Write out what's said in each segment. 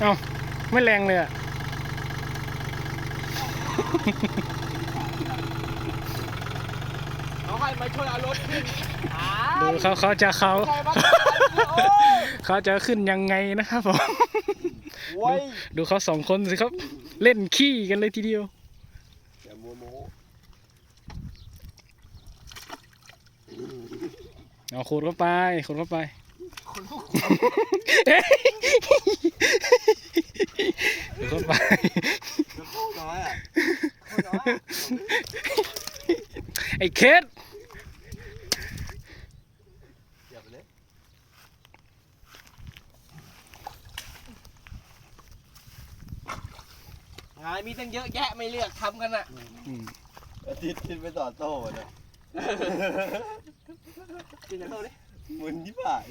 เอาไม่แรงเลยอะดูเขาเขาจะเขาเขาจะขึ้นยังไงนะครับผมดูเขาสองคนสิครับ เล่นขี้กันเลยทีเดียวเอาขุดเข้าไปขุดเข้าไป เข้าไปพูดน้อยอะพูดน้อยไอ้เคสอย่าไปเลยงานมีตั้งเยอะแยะไม่เลือกทำกันอะอืมอาทิตย์ที่ไปต่อโต้เนี่ยกินจะเข้าดิมึนที่ผ่าย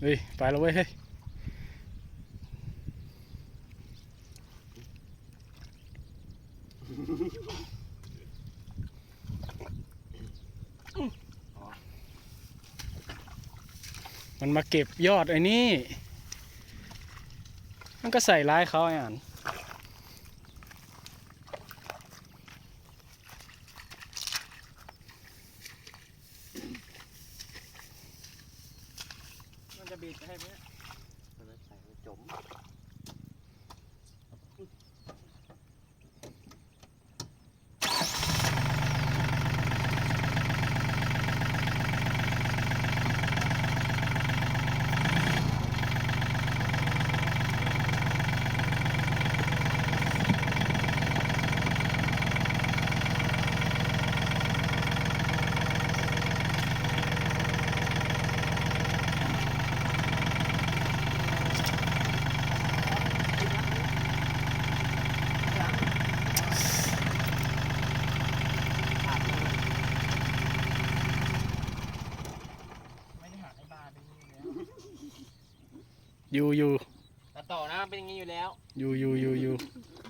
เฮ้ย ไปแล้วเว้ยเฮ้ยมันมาเก็บยอดไอ้นี่ มันก็ใส่ร้ายเขาไอ้อ่าน มันจะบีบให้ไหมมันใส่จมไม่ได้หาไอ้บาเป็นอย่างนี้อยู่แล้ว อยู่อยู่แต่ต่อนะเป็นอย่างนี้อยู่แล้ว อยู่อยู่อยู่อยู่อ